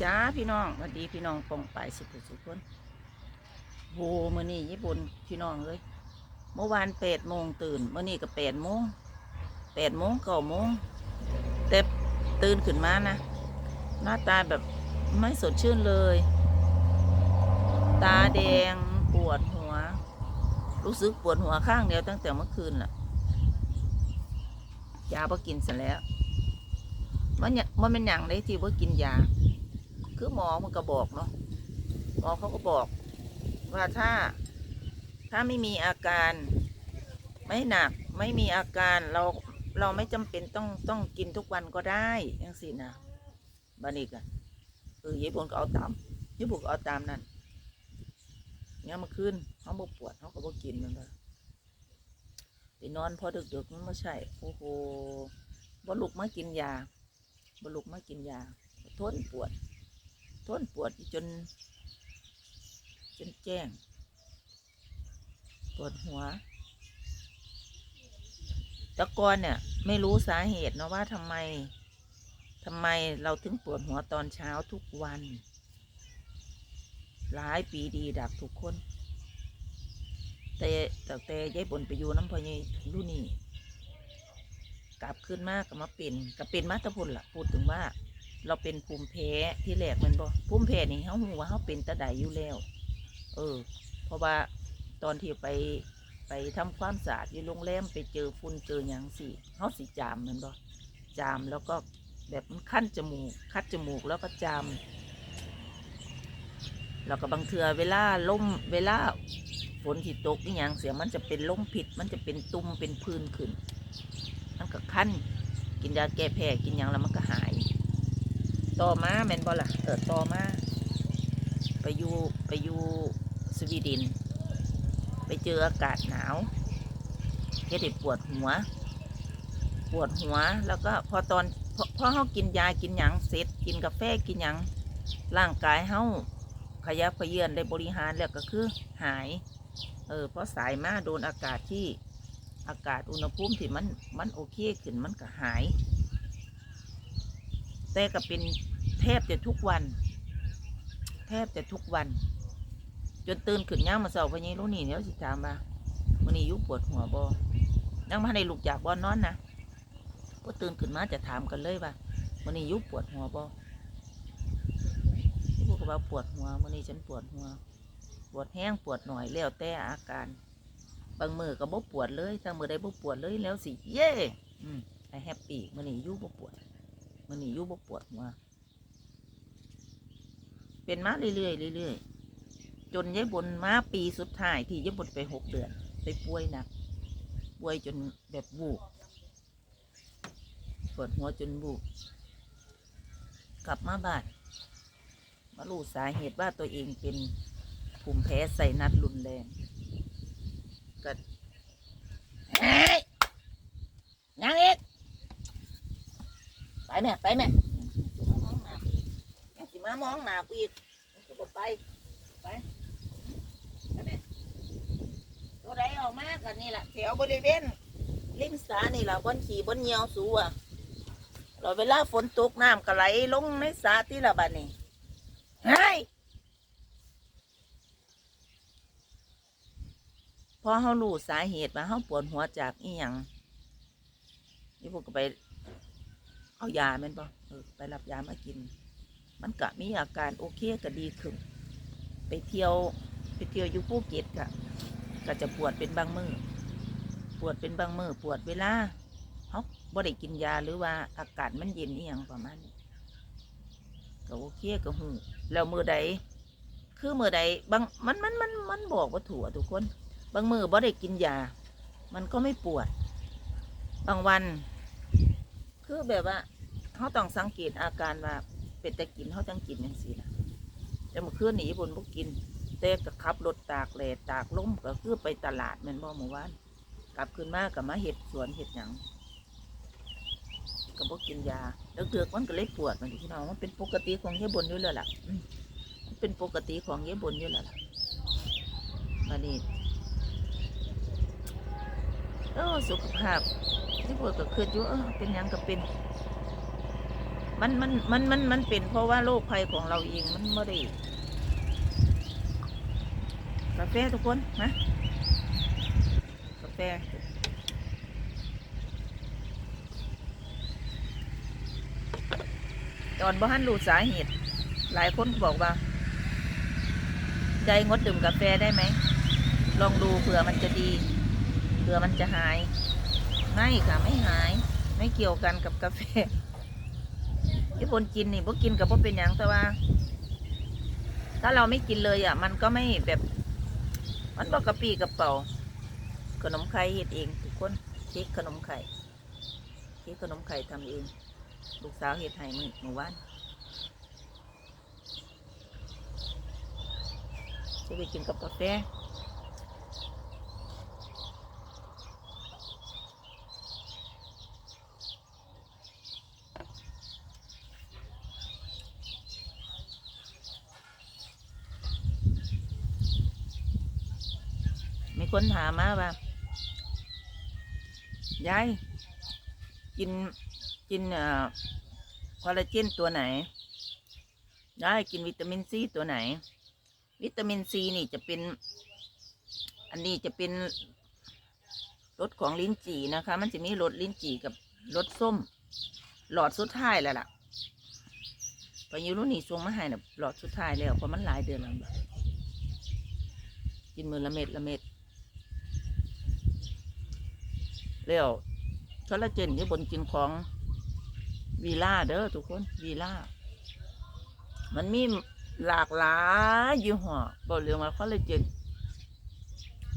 จ้าพี่น้องสวัสดีพี่น้องปองไปสุขสุขคนโหมื่อนี้ญี่ปุ่นพี่น้องเลยเมื่อวานแปดโมงตื่นเมื่อนี้ก็แปดโมงแปดโมงเก้าโมงแต่ตื่นขึ้นมานะหน้าตาแบบไม่สดชื่นเลย ตาแดงปวดหัว รู้สึกปวดหัวข้างเดียวตั้งแต่เมื่อคืนล่ะยาพอกินเสร็จแล้วมันมันเป็นอย่างไรที่ว่ากินยา คือหมอมันก็บอกเนาะหมอเขาก็บอก ว่าถ้าถ้าไม่มีอาการ ไม่หนักไม่มีอาการเราเราไม่จำเป็นต้องต้องกินทุกวันก็ได้ยังสินะบานิกอะเออญี่ปุ่นก็เอาตามญี่ปุ่นก็เอาตามนั่นเนี่ยเมาขึ้นเขาบอกปวดเขาก็บอกกินมันเลยไปนอนพอดึกๆมันไม่ใช่โอ้โหบลุกมากินยาบลุกมากินยาทนปวด ทนปวดจน จนแจ้ง ปวดหัวตะกอนเนี่ย ไม่รู้สาเหตุนะว่าทำไมทำไมเราถึงปวดหัวตอนเช้าทุกวัน หลายปีดีดักทุกคน แต่แต่แต่ยายบนไปอยู่น้ำพอยายรุ่นนี่กลับขึ้นมากกับมาเป็นกับเป็นมาตะพุนล่ะ พูดถึงว่า เราเป็นภูมิแพ้ที่แรกมันบ่ภูมิแพ้นี่เขาหูว่าเขาเป็นตะไดอยู่แล้ว เออ เพราะว่าตอนที่ไปไปทำความสะอาดอยู่โรงแรมไปเจอฝุ่นเจอหยังสิเขาสิจามมันบ่จามแล้วก็แบบมันคั้นจมูก คัดจมูกแล้วก็จามแล้วก็บางเทือเวลาล่มเวลาฝนที่ตกนี่ยังเสียมันจะเป็นล่มผิด มันจะเป็นตุ่มเป็นพื้นขึ้น มันก็คั้นกินยาแก้แพ้กินยังแล้วมันก็หาย ต่อมาแมนบ่ล่ะเออต่อมาไปอยู่ไปอยู่สวีเดนไปเจออากาศหนาวเฮ็ดให้ปวดหัว ปวดหัวแล้วก็พอตอนพอพอเฮากินยากินหยังเสร็จกินกาแฟกินหยังร่างกายเฮาขยับขยื่นได้บริหารแล้วก็คือหาย เออเพราะสายมาโดนอากาศที่อากาศอุณหภูมิที่มันมันโอเคขึ้นมันก็หาย แต่ก็เป็น แทบจะทุกวัน แทบจะทุกวัน จนตื่นขึ้นย่างมาเสาพะนี้รู้นี่เนี่ยสิถามมาวันนี้ยุปวดหัวบอยังมาในลูกจากบอนนอนนะพอตื่นขึ้นมาจะถามกันเลยว่าวันนี้ยุปวดหัวบอที่พวกว่าปวดหัววันนี้ฉันปวดหัว ปวดแห้งปวดหน่อยแล้วแต่อาการบางมือก็บ่ปวดเลยถ้ามือใดบ่ปวดเลยแล้วสิเย่อืมไอแฮปปี้วันนี้อยุบ่ปวดมันนี่ยุบปวดหัว เป็นมาเรื่อยๆเรื่อยๆจนยายบนมาปีสุดท้ายที่ยายบนไปหกเดือน ไปป่วยหนักป่วยจนแบบวูบปวดหัวจนวูบกลับมาบ้านมารู้สาเหตุว่าตัวเองเป็นภูมิแพ้ใส่นัดรุนแรงก็เฮ้ยยังอีกไปแม่ ไปแม่ามองหนากูอีกกูบ่ไปไปไปตัวใดออกมากันนี่แหละแถวบริเวณริมสานี่แหละบนขี่บนเหยียวสูอะเราเวลาฝนตกน้ำก็ไหลลงในสาที่ละบัดนี้เฮ้ยพอเขารู้สาเหตุว่าเขาปวดหัวจากอีหยังนี่พวกก็ไป เอายาแม่นบ่เออไปรับยามากิน มันก็มีอาการโอเคก็ดีขึ้น ไปเที่ยวไปเที่ยวอยู่ภูเก็ตก็ก็จะปวดเป็นบางมือปวดเป็นบางมือปวดเวลาเขาบ่ได้กินยาหรือว่าอากาศมันเย็นนี่ยังประมาณนี้ก็โอเคก็หูแล้วมือใดคือมือใดบางมันมันมันมันบอกว่าถั่วทุกคน บางมือบ่ได้กินยา มันก็ไม่ปวด บางวัน คือแบบว่าเขาต้องสังเกตอาการว่า เป็นแต่กินเขาต้องกินอย่างสินะแต่เมื่อคืนนี้ญี่ปุ่นบ่กินแต่ก็ขับรถตากแดดตากล้มก็คือไปตลาดแม่นบ่เมื่อวานกลับคืนมากับมาเห็ดสวนเห็ดหยังก็บ่กินยาแล้วเกือกมันก็เลยปวดมันพี่น้องมันเป็นปกติของญี่ปุ่นอยู่แล้วล่ะมันเป็นปกติของญี่ปุ่นอยู่แล้วล่ะมานี่เออสุขภาพที่ปวดก็คืออยู่เออเป็นยังก็เป็น มันมันมันมันมันเป็นเพราะว่าโรคภัยของเราเองมันไม่ได้กาแฟทุกคนนะกาแฟตอนบ่ฮันรู้สาเหตุ หลายคนบอกว่าได้งดดื่มกาแฟได้ไหม ลองดูเผื่อมันจะดี เผื่อมันจะหาย ไม่ค่ะไม่หาย ไม่เกี่ยวกันกับกาแฟ ที่คนกินนี่พวกกินกับพวกเป็นอย่างแต่ว่า ถ้าเราไม่กินเลยอะ มันก็ไม่แบบ มันบอกกระปีกระเป๋า ขนมไข่เฮ็ดเองทุกคนเค้กขนมไข่เค้กขนมไข่ทำเอง ลูกสาวเฮ็ดให้มือหมู่บ้านจะไปกินกับกาแฟ คนถามมาว่ายายกินกินเอ่อคอลลาเจนตัวไหนได้กินวิตามินซีตัวไหน วิตามินซีนี่จะเป็น อันนี้จะเป็นรสของลิ้นจี่นะคะ มันจะมีรสลิ้นจี่กับรสส้ม หลอดสุดท้ายแล้วล่ะพอยูรุ่นนี้ส่งมาให้นะหลอดสุดท้ายแล้วเพราะมันหลายเดือนแล้วกินมือละเม็ดละเม็ด แล้วคอลลาเจนที่บนกินของวีล่าเด้อทุกคนวีล่ามันมีหลากหลายยี่ห้อบอกเรื่องว่าคอลลาเจน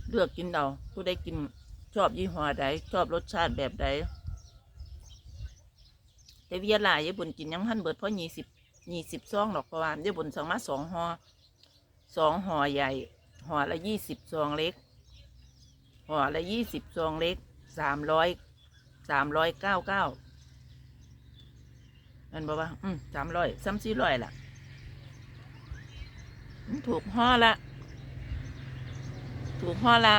เลือกกินเอาผู้ใดกินชอบยี่ห้อใดชอบรสชาติแบบใดแต่วิยาลาญี่ปุ่นกินยังพันเบิดเพราะยี่สิบยี่สิบซองหรอกเพระว่าญี่ปุ่นสั่งมาสองห่อสองห่อใหญ่ห่อละยี่สิบซองเล็กห่อละยี่สิบซองเล็ก สามร้อยสามร้อยเก้าเก้านั่นบอกว่า อืมสามร้อยซ้ำสี่ร้อยล่ะ ถูกห่อละ ถูกห่อละ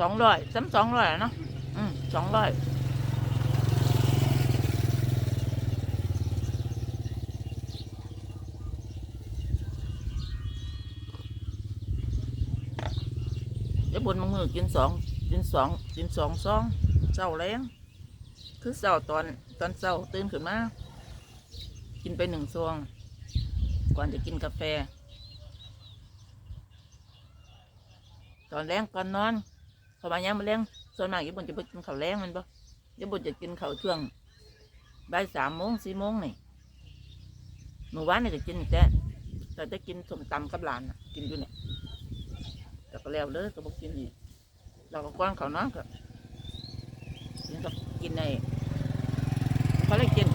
สองร้อยซ้ำสองร้อยเนาะอืมสองร้อยเดี๋ยวบนมังมือกินสอง กินสองกินสองซองเศร้าแรงคือเศร้าตอนตอนเศร้าตื่นขึ้นมากินไปหนึ่งซอง ก่อนจะกินกาแฟ ตอนแรงก่อนนอนพอมาย้ำมาแรงส่วนมากญี่ปุ่นจะไปกินข้าวแรงมันปะญี่ปุ่นจะกินข้าวช่วงบ่ายสามโมงสี่โมงนี่หมู่บ้านนี่จะกินแต่แต่จะกินสมตำกับหลานกินอยู่เนี่ยแต่ก็แล้วเลยก็บอกกินอีก เราก็ก้อนเขาวเนาะก็กินกับกินในเขาเลยกิน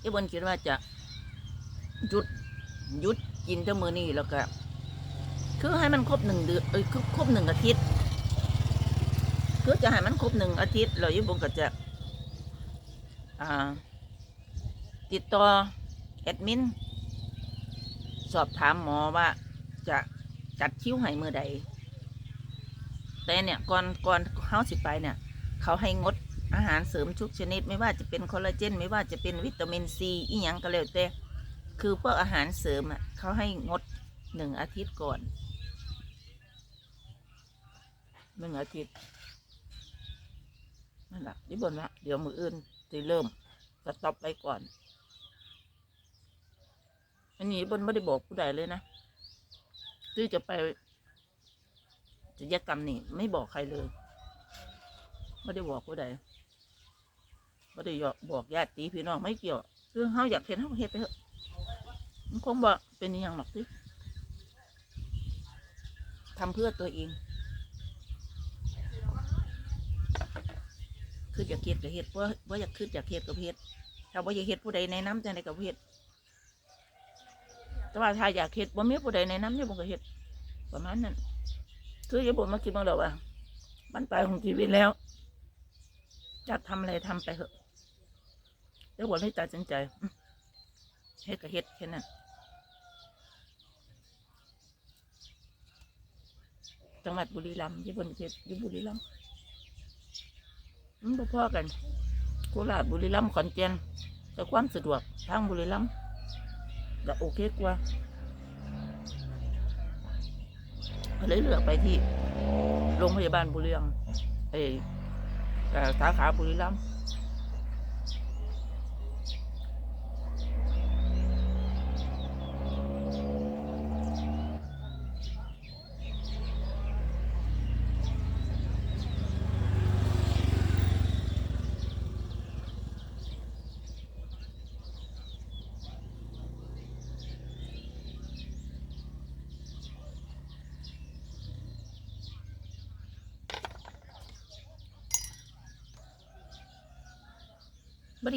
ที่บนคิดว่าจะหยุดหยุดกินเท่ามือนี้แล้วก็ คือให้มันครบหนึ่งเดือนเอ้ยครบครบหนึ่งอาทิตย์ คือจะให้มันครบหนึ่งอาทิตย์เราญี่ปุ่นก็จะติดต่อแอดมิน สอบถามหมอว่าจะจัดคิ้วให้เมื่อใด แต่เนี่ยก่อนก่อนเขาสิไปเนี่ย เขาให้งดอาหารเสริมทุกชนิด ไม่ว่าจะเป็นคอลลาเจน ไม่ว่าจะเป็นวิตามินซีอีหยังก็แล้วแต่คือพวกอาหารเสริมอะเขาให้งดหนึ่งอาทิตย์ก่อนหนึ่งอาทิตย์ นั่นแหละที่บนว่าเดี๋ยวมืออื่นจะเริ่มสต็อปไปก่อน อันนี้บนไม่ได้บอกผู้ใดเลยนะที่จะไปจะแยกรรมนี่ไม่บอกใครเลยไม่ได้บอกผู้ใดไม่ได้บอกญาติพี่น้องไม่เกี่ยว คือเขาอยากเห็นเขาเห็นไปเถอะมันคงบอกเป็นอย่างหรอกที่ทำเพื่อตัวเอง คืออยากเฮ็ดกับเฮ็ดว่าะว่าอยากคืออยากเฮ็ดกับเฮ็ดถ้าว่าอยากเฮ็ดผู้ใดในน้ำจังใดกับเฮ็ดแต่ว่าถ้าอยากเฮ็ดว่ามีผู้ใดในน้ำเนี่ยผมก็เฮ็ดประมาณนั้นคืออย่าบ่นมาคิดบ้างหรอกว่ามันไปของชีวิตแล้วจะทำอะไรทำไปเถอะเดี๋ยวบนให้ตัดสินใจเฮ็ดก็เฮ็ดแค่นั้นจังหวัดบุรีรัมย์ญี่ปุ่นเฮ็ดอยู่บุรีรัมย์ มันบ่พอกันโคราชบุรีรัมย์ขอนแก่นแต่ความสะดวกทางบุรีรัมย์ก็โอเคกว่าก็เลยเลือกไปที่โรงพยาบาลบุรีรัมย์เอ้ยเอ่อสาขาบุรีรัมย์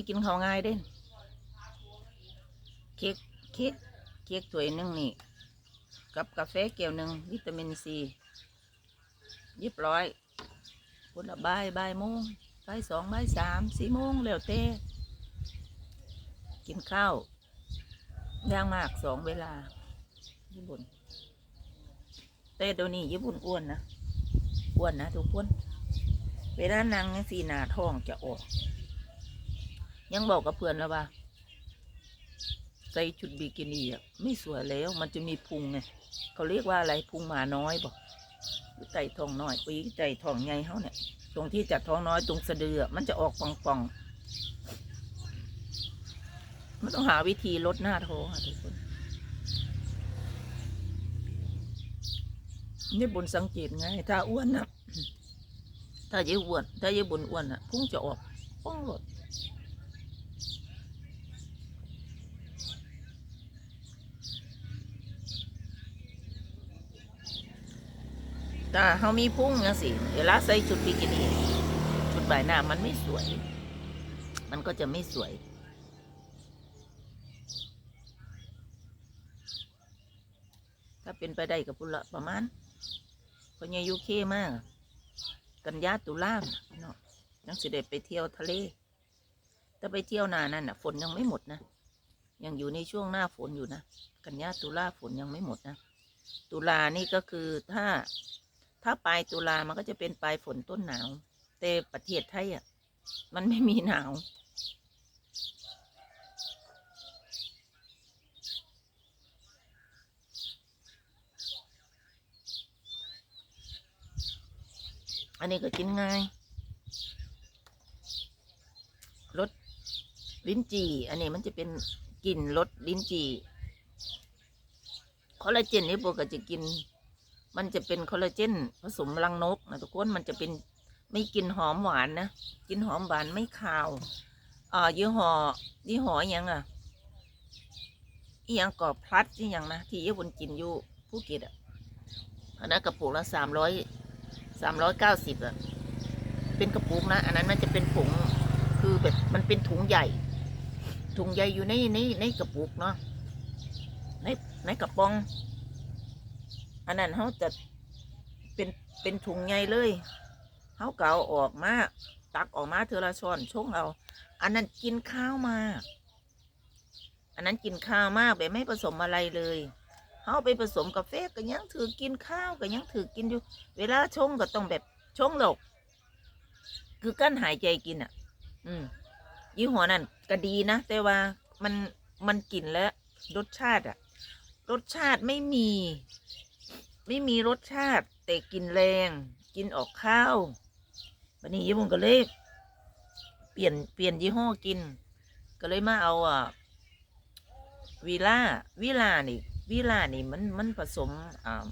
ได้กินข้าวง่ายเด้นเค้กเค้กเค้กถ้วยหนึ่งนี่ กับกาแฟแก้วหนึ่งวิตามินซีเรียบร้อยคนละบ่ายบ่ายโมงบ่ายสองบ่ายสามสี่โมงแล้วแต่กินข้าวย่างมากสองเวลาญี่ปุ่นแต่เดี๋ยวนี้ญี่ปุ่นอ้วนนะอ้วนนะทุกคนเวลานั่งสีหนาท้องจะออก ยังบอกกับเพื่อนแล้วว่าใส่ชุดบิกินี่อะไม่สวยแล้ว มันจะมีพุงไงเขาเรียกว่าอะไรพุงหมาน้อยบอกไก่ทองน้อยปีไก่ทองใหญ่เขาเนี่ย ตรงที่จัดท้องน้อยตรงสะดือมันจะออกป่องๆมันต้องหาวิธีลดหน้าท้องอะทุกคนนี่บนสังเกตไง ถ้าอ้วนนะถ้าเยอะอ้วน ถ้าเยอะบนอ้วนอะ พุงจะออกป้องหลด ถ้าเขามีพุ่งจังสิเวลาใส่ชุดบิกินี่ชุดใบหน้ามันไม่สวย มันก็จะไม่สวย ถ้าเป็นไปได้กับปุระประมาณคนยังยูเคมาก กันยาตุลาเนาะยังสิเด็ไปเที่ยวทะเลถ้าไปเที่ยวนานั่นน่ะ ฝนยังไม่หมดนะยังอยู่ในช่วงหน้าฝนอยู่นะ กันยาตุลาฝนยังไม่หมดนะ ตุลานี่ก็คือถ้า ถ้าปลายตุลามันก็จะเป็นปลายฝนต้นหนาว แต่ประเทศไทยอะ มันไม่มีหนาว อันนี้ก็กินง่ายรสลิ้นจี่ อันนี้มันจะเป็นกลิ่นรสลิ้นจี่คอลลาเจนนี่ปกติจะกิน มันจะเป็นคอลลาเจนผสมรังนกนะทุกคนมันจะเป็นไม่กินหอมหวานนะกินหอมหวานไม่คาวอ่ายี่ห้อยี่ห้อยังอะอียังกรอบพลัดที่ยังนะที่ญี่ปุ่นกินอยู่ภูเก็ตอะอันนั้นกระปุกละสามร้อยสามร้อยเก้าสิบอะเป็นกระปุกนะ อันนั้นมันจะเป็นผงคือแบบมันเป็นถุงใหญ่ ถุงใหญ่อยู่ในในในกระปุกเนาะในในกระป๋อง อันนั้นเขาจะเป็นเป็นถุงใหญ่เลยเขาเกเอาออกมาตักออกมาเทอละช้อนชงเอา อันนั้นกินข้าวมา อันนั้นกินข้าวมากแบบไม่ผสมอะไรเลยเขาไปผสมกาแฟก็ยังถือกินข้าวก็ยังถือกินอยู่ เวลาชงก็ต้องแบบชงหลกคือกั้นหายใจกินอะ อืมยี่ห้อนั้นก็ดีนะแต่ว่ามันมันกลิ่นและรสชาติอะ รสชาติไม่มี ไม่มีรสชาติ แต่กินแรง กินออกข้าววันนี้ญี่ปุ่นก็เลยเปลี่ยนเปลี่ยนยี่ห้อกิน ก็เลยมาเอาอะวีล่าวีล่านี่วีล่านี่มันมันผสมอ่า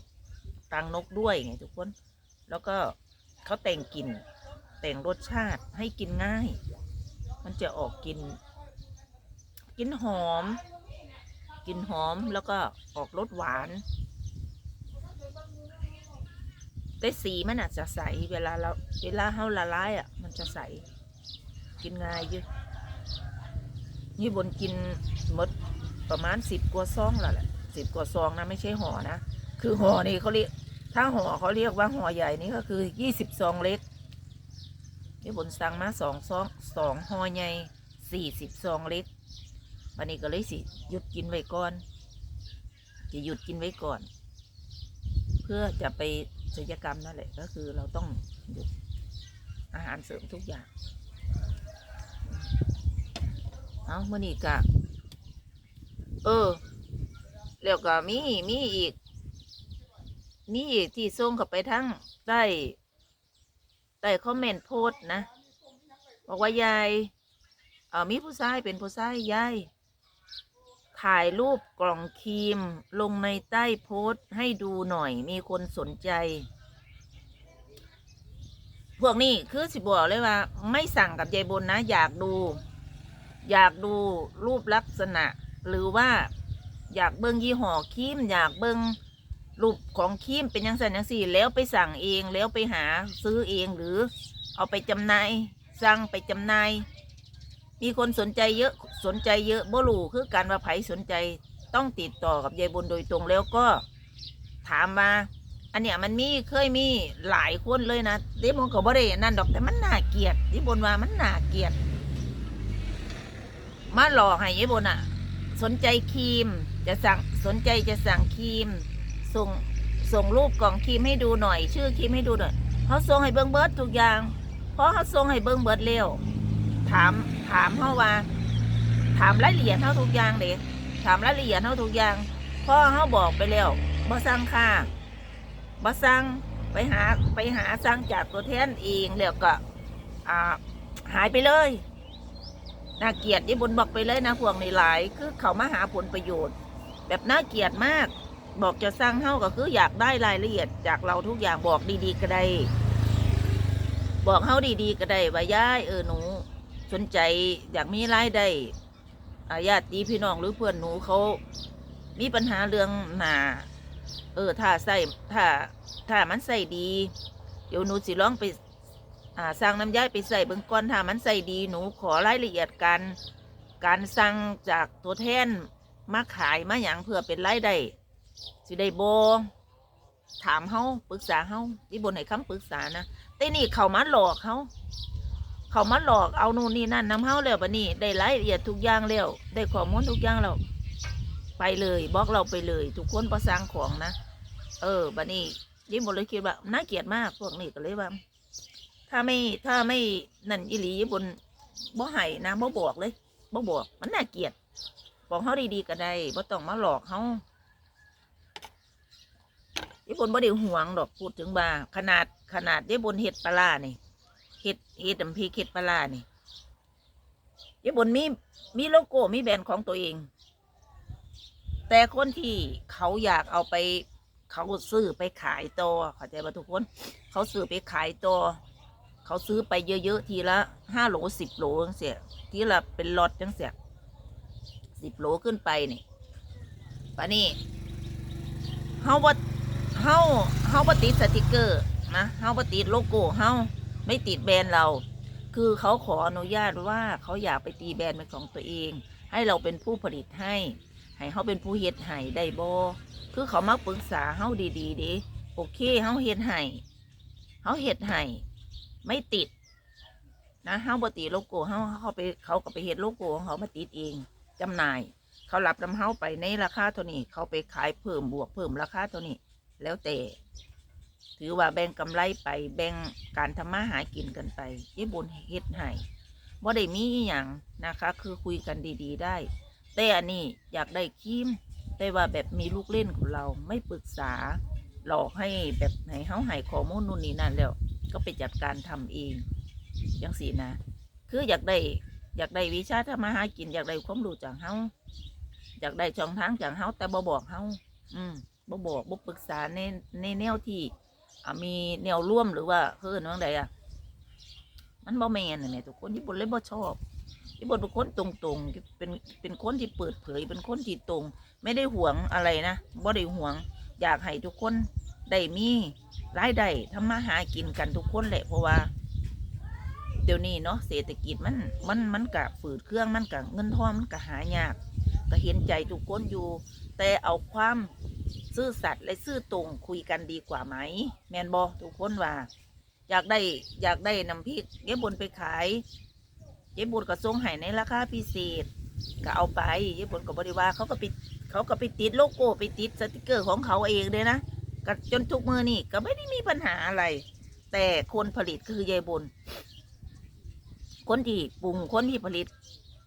ตังนกด้วยไงทุกคน แล้วก็เขาแต่งกลิ่นแต่งรสชาติให้กินง่าย มันจะออกกิน กินหอม กินหอมแล้วก็ออกรสหวาน แต่สีมันอาจจะใสเวลาเราเวลาเฮาละลายอะ มันจะใส กินง่ายอยู่นี่บนกินหมดประมาณสิบกว่าซองแล้วแหละสิบกว่าซองนะไม่ใช่ห่อนะคือห่อนี่เขาเรียก ถ้าห่อเขาเรียกว่าห่อใหญ่นี่ก็คือยี่สิบซองเล็กนี่บนสั่งมาสองซองสองห่อใหญ่สี่สิบซองเล็กวันนี้ก็เลยสิหยุดกินไว้ก่อน จะหยุดกินไว้ก่อน เพื่อจะไป ศัลยกรรมนั่นแหละก็คือเราต้องหยุดอาหารเสริมทุกอย่าง เอาเมื่อนี้กะเออ แล้วก็มีมีอีก มีอีกที่ส่งเข้าไปทั้งใต้ใต้คอมเมนต์โพสต์นะ บอกว่ายายเออมีผู้ชายเป็นผู้ชายยาย ถ่ายรูปกล่องครีม ลงในใต้โพสต์ให้ดูหน่อย มีคนสนใจ พวกนี้คือสิบอกเลยว่า ไม่สั่งกับยายบนนะ อยากดู อยากดูรูปลักษณะ หรือว่าอยากเบิ้งยี่ห้อครีม อยากเบิ้งรูปของครีมเป็นยังไงยังสี่ แล้วไปสั่งเองแล้วไปหาซื้อเองหรือเอาไปจำหน่ายสั่งไปจำหน่าย มีคนสนใจเยอะสนใจเยอะบ่รู้คือการว่าไผสนใจต้องติดต่อกับยายบนโดยตรงแล้วก็ถามมา อันเนี้ยมันมีเคยมีหลายคนเลยนะเดบนก็บ่ได้นั่นดอกแต่มันน่าเกียดที่บนว่ามันน่าเกียด มาหลอกให้ยายบนอะ สนใจครีม จะสั่งสนใจจะสั่งครีม ส่งส่งรูปกล่องครีมให้ดูหน่อย ชื่อครีมให้ดูหน่อยเขาส่งให้เบิ้งเบิร์ดทุกอย่าง เพราะเขาส่งให้เบิ้งเบิร์ดเร็ว ถามถามเขาว่า ถามรายละเอียดเขาทุกอย่างเด็ถามรายละเอียดเขาทุกอย่างพราะเขาบอกไปแล้วบ่สั่งค่าบ่สั่งไปหาไปหาสั่งจากตัวแทนเองแล้วก็อ่าหายไปเลยน่าเกียดยี่บนบอกไปเลยนะพวกนี้หลาย คือเขามาหาผลประโยชน์ แบบน่าเกลียดมาก บอกจะสร้างเฮ้าก็คืออยากได้รายละเอียดจากเราทุกอย่างบอกดีๆก็ได้ บอกเฮ้าดีๆก็ได้ว่าย่ายเออหนู สนใจอยากมีรายได้ญาติพี่น้องหรือเพื่อนหนูเขามีปัญหาเรื่องหนาเออถ้าใส่ถ้าถ้ามันใส่ดี เดี๋ยวหนูสิลองไปอ่าสร้างน้ำย้ายไปใส่เบื้องก่อนถ้ามันใส่ดีหนูขอรายละเอียดการการสั่งจากตัวแทนมาขายมาอย่างเพื่อเป็นรายได้สิได้โบถามเฮาปรึกษาเฮาที่บนให้คำปรึกษานะแต่นี่เขามาหลอกเขา เขามาหลอกเอานู่นนี่นั่นน้ำเฮาแล้วบัดนี้ ได้รายละเอียดทุกอย่างแล้วได้ข้อมูลทุกอย่างแล้วไปเลยบล็อกเราไปเลย ทุกคนประสร้างของนะเออบัดนี้ยิ่งบนเลยคิดว่าน่าเกลียดมากพวกนี้ก็เลยว่า ถ้าไม่ถ้าไม่นั่นอิหลีบนบ่ให้นะบ่บอกเลยบ่บอก มันน่าเกลียดบอกเขาดีๆก็ได้บ่ต้องมาหลอกเขาญี่ปุ่นบ่ได้ห่วงดอกพูดถึงบาขนาดขนาดญี่ปุ่นเฮ็ดปลาร้านี่ เฮ็ดน้ำพริกเฮ็ดปลานี่ญี่ปุ่นมีมีโลโก้มีแบรนด์ของตัวเอง แต่คนที่เขาอยากเอาไป เขาซื้อไปขายต่อเข้าใจป่ะทุกคน เขาซื้อไปขายต่อเขาซื้อไปเยอะๆทีละห้าโหลสิบโหลจังเสียทีละเป็นล็อตจังเสียสิบโหลขึ้นไปนี่ปะนี่เฮาว่าเฮาเฮาบ่ติดสติกเกอร์นะเฮาบ่ติดโลโก้เฮา ไม่ติดแบรนด์เรา คือเขาขออนุญาตว่าเขาอยากไปตีแบรนด์เป็นของตัวเอง ให้เราเป็นผู้ผลิตให้ให้เขาเป็นผู้เฮ็ดให้ได้บ่คือเขามาปรึกษาเฮาดีๆด้โอเคเฮาเฮ็ดให้เฮาเฮ็ดให้ไม่ติด นะเฮาบ่ติโลโก้เฮาเขาไปเขาก็ไปเฮ็ดโลโก้ของเขามาติดเองจำหน่าย เขารับนำเฮาไปในราคาเท่านี้ เขาไปขายเพิ่มบวกเพิ่มราคาเท่านี้ แล้วแต่ ถือว่าแบ่งกำไรไป แบ่งการทำมาหากินกันไปยี่บุญเฮ็ดให้บ่ได้มีอย่างนะคะ คือคุยกันดีๆได้ แต่อันนี้อยากได้คีมแต่ว่าแบบมีลูกเล่นของเราไม่ปรึกษา หลอกให้แบบไหนเฮาให้ข้อมูลนู่นนี่นั่นแล้ว ก็ไปจัดการทำเองยังสีนะ คืออยากได้อยากได้วิชาทำมาหากินอยากได้ความรู้จากเฮาอยากได้ช่องทางจากเฮาแต่บ่บอกเฮาอืมบ่บอกบ่ปรึกษาในในแนวที่ มีแนวร่วมหรือว่าเพื่อนว่าไงอะ มันบ่แมนน่ะแม่ทุกคนญี่ปุ่นเลยบ่ชอบญี่ปุ่นเป็นคนตรงๆเป็นเป็นคนที่เปิดเผย เป็นคนที่ตรง ไม่ได้หวงอะไรนะบ่ได้หวง อยากให้ทุกคนได้มีรายได้ทำมาหากินกันทุกคนแหละเพราะว่า เดี๋ยวนี้เนาะเศรษฐกิจมันมันมันกะฝืดเครื่องมันกะเงินทองมันกะหายากก็เห็นใจทุกคนอยู่ แต่เอาความ ซื่อสัตย์และซื่อตรงคุยกันดีกว่าไหม แมนบอทุกคนว่า อยากได้อยากได้น้ำพริกเย้บนไปขาย เย้บนก็ส่งให้ในราคาพิเศษก็เอาไปญี่ปุ่นก็บบริวารเขาก็ไปเขาก็ไปติดโลโก้ไปติดสติกเกอร์ของเขาเองเลยนะก็จนทุกมือนี่ก็ไม่ได้มีปัญหาอะไร แต่คนผลิตคือยายบนคนที่ปรุงคนที่ผลิต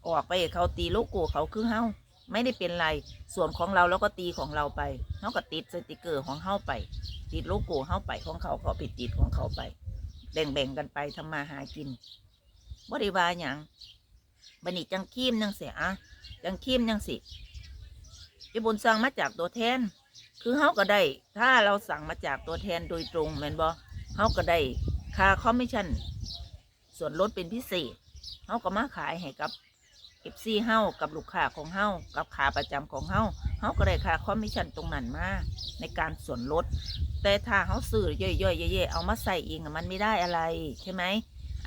ออกไปเขาตีโลโก้เขาคือเฮา ไม่ได้เป็นไรส่วนของเราแล้วก็ตีของเราไปเขาก็ติดสติกเกอร์ของเฮาไป ติดโลโก้เฮาไปของเขาก็ไปติดของเขาไป แบ่งๆกันไปทำมาหากินบริวาอย่างบันนี้จังคีมยังเสียอะจังคีมยังสิญี่ปุ่นสั่งมาจากตัวแทน คือเฮาก็ได้ ถ้าเราสั่งมาจากตัวแทนโดยตรงแมนบ่เฮาก็ได้ค่าคอมมิชชั่นส่วนลดเป็นพิเศษเฮาก็มาขายให้กับ เอฟซีเฮากับลูกค้าของเฮากับขาประจำของเฮาเฮาก็ได้ค่าคอมมิชชั่นตรงนั้นมาในการส่วนลด แต่ถ้าเฮาซื้อย่อยๆเย่ๆเอามาใส่เองมันไม่ได้อะไรใช่ไหม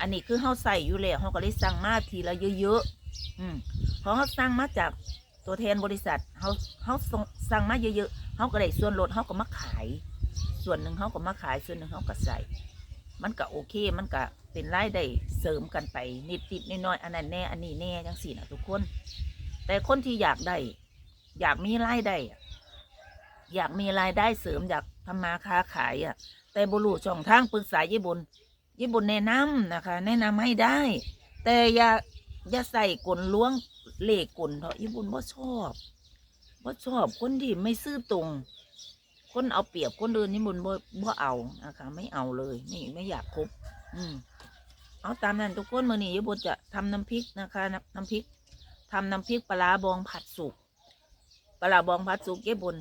อันนี้คือเฮาใส่อยู่แล้วเฮาก็เลยสั่งมาทีละเยอะๆอืมพอเฮาสั่งมาจากตัวแทนบริษัทเฮาเฮาสั่งมาเยอะๆเฮาก็ได้ส่วนลดเฮาก็มาขาย ส่วนหนึ่งเฮาก็มาขายส่วนหนึ่งเฮาก็ใส่ มันก็โอเคมันก็ เป็นรายได้เสริมกันไปนิดๆน้อยๆอันนั้นแน่อันนี้แน่จังสี่นะทุกคน แต่คนที่อยากได้อยากมีรายได้อยากมีรายได้เสริมอยากทำมาค้าขายอะ แต่บุรุษช่องทางปรึกษาญี่ปุ่นญี่ปุ่นแนะนำนะคะ แนะนำให้ได้ แต่อย่าอย่าใส่กลล้วงเลขกลเถอะญี่ปุ่นบ่ชอบบ่ชอบคนที่ไม่ซื่อตรง คนเอาเปรียบคนอื่นญี่ปุ่นบ่บ่เอานะคะไม่เอาเลยไม่ไม่อยากคบ อืม เอาตามนั้นทุกคนมื้อนี้ญี่ปุ่นจะทำน้ำพริกนะคะ น้ำน้ำพริกทำน้ำพริกปลาบองผัดสุกปลาบองผัดสุกญี่ปุ่น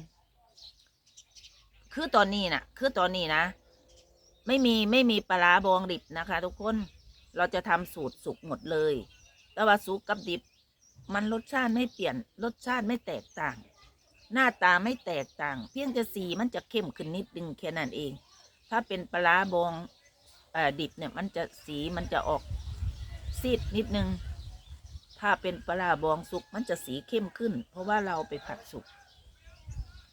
คือตอนนี้น่ะ คือตอนนี้นะ ไม่มีไม่มีปลาบองดิบนะคะ ทุกคนเราจะทำสูตรสุกหมดเลย แต่ว่าสุกกับดิบ มันรสชาติไม่เปลี่ยน รสชาติไม่แตกต่าง หน้าตาไม่แตกต่าง เพียงแต่สีมันจะเข้มขึ้นนิดนึงแค่นั้นเอง ถ้าเป็นปลาบอง ดิบเนี่ยมันจะสีมันจะออกซีดนิดนึง ถ้าเป็นปลาบองสุกมันจะสีเข้มขึ้น เพราะว่าเราไปผัดสุก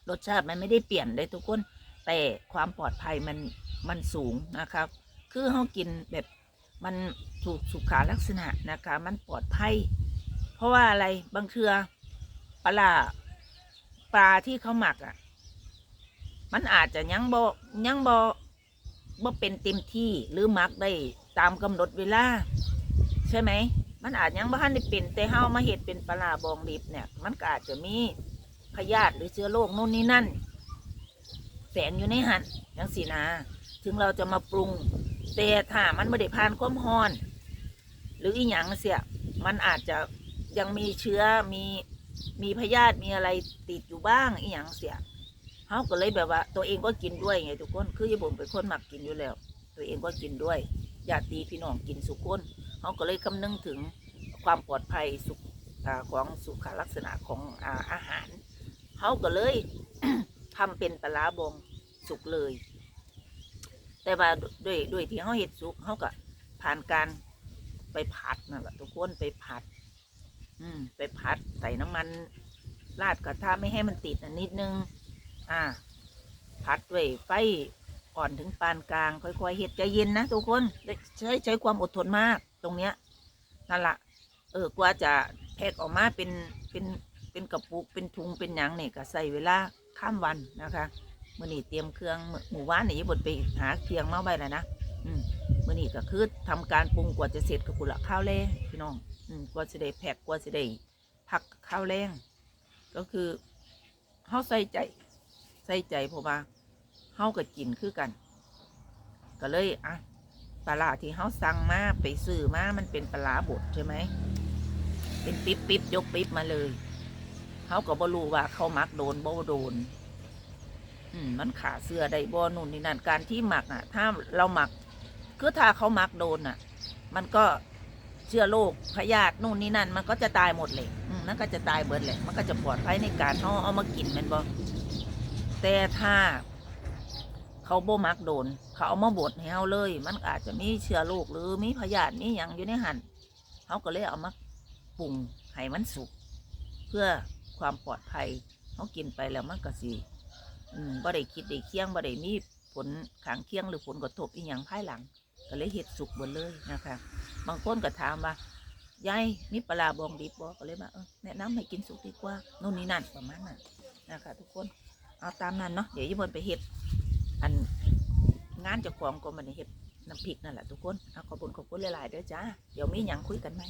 รสชาติมันไม่ได้เปลี่ยนเลยทุกคน แต่ความปลอดภัยมันมันสูงนะครับ คือเขากินแบบมันถูกสุขาลักษณะนะคะ มันปลอดภัย เพราะว่าอะไรบางเทือปลาปลาที่เขาหมักอะ มันอาจจะยังบ่ยังบ่บ่ เป็นเต็มที่หรือมักได้ตามกำหนดเวลาใช่ไหม มันอาจยังบ่ทันได้เป็นแต่เฮามาเห็ดเป็นปลาบองดิบเนี่ย มันก็อาจจะมีพยาธิหรือเชื้อโรคนู่นนี่นั่นแฝงอยู่ในหันยังสีนา ถึงเราจะมาปรุง แต่ถ้ามันไม่ได้ผ่านความร้อน หรืออีหยังเสียมันอาจจะยังมีเชื้อมีมีพยาธิมีอะไรติดอยู่บ้างอีหยังเสีย เขาก็เลยแบบว่า ตัวเองก็กินด้วยไงทุกคน คือญี่ปุ่นเป็นคนมักกินอยู่แล้ว ตัวเองก็กินด้วยญาติพี่น้องกินสุกคนเขาก็เลยคำนึงถึงความปลอดภัยสุขอ่าของสุขลักษณะของอาอาหารเขาก็เลยทำเป็นปลาบองสุกเลย แต่ว่าด้วยด้วยที่เขาเห็ดสุกเขาก็ผ่านการไปผัดนั่นแหละทุกคนไปผัด อืม ไปผัดใส่น้ำมันราดกระทะไม่ให้มันติดนนิดนึง อ่าผัดด้วยไฟอ่อนถึงปานกลาง ค่อยๆเห็ดใจเย็นนะทุกคนใช้ใช้ความอดทนมากตรงเนี้ยนั่นละเออกว่าจะแพ็กออกมาเป็นเป็นเป็นกระปุกเป็นถุงเป็นหยังเนี่ยก็ใส่เวลาข้ามวันนะคะมื่อนี้เตรียมเครื่องหมู่ว่านนี่บดไปหาเคียงมาไว้แล้วนะอืมมื่อนี้ก็คือทำการปรุงกว่าจะเสร็จกับกุละข้าวแรงพี่น้องอืมกว่าจะได้แพ็กกว่าจะได้พักข้าวแรงก็คือเฮาใส่ใจ ใส่ใจเพราะว่าเฮาก็กินคือกัน ก็เลยอะปลาที่เฮาสั่งมาไปซื้อมามันเป็นปลาบดใช่ไหมเป็นปิ๊บปิ๊บยกปิ๊บมาเลยเฮาก็บ่รู้ว่าเขามักโดนบ่โดน อืมมันขาเสื้อได้บ่นู่นนี่นั่นการที่หมักอะ ถ้าเราหมักคือถ้าเขามักโดนอะ มันก็เชื้อโรคพยาธินู่นนี่นั่น มันก็จะตายหมดเลยอืมมันก็จะตายเบิดเลยมันก็จะปลอดภัยในการเขาเอามากินมันบ่ แต่ถ้า เขาโบมักโดน เขาเอามาบดให้เฮาเลย มันอาจจะมีเชื้อโรคหรือมีพยาธิมีหยังอยู่ในหันเขาก็เลยเอามาปรุงให้มันสุก เพื่อความปลอดภัยเขากินไปแล้วมันก็สิอืมบ่ได้คิดได้เคียงบ่ได้มีผลข้างเคียงหรือผลกระทบอีหยังภายหลัง ก็เลยเฮ็ดสุกหมดเลยนะคะ บางคนก็ถามว่ายายมีปลาบองดิบบอกก็เลยว่าเออแนะนำให้กินสุกดีกว่า โน่นนี่นั่นประมาณนั้นนะคะทุกคน เอาตามนั้นเนาะเดี๋ยวยี่มนไปเห็ดอันงานจะของก็มันเห็ดน้ำพริกนั่นแหละทุกคนเอาขอบคุณขอบคุณหลายๆด้อจ้าเดี๋ยวมีหยังคุยกันไหม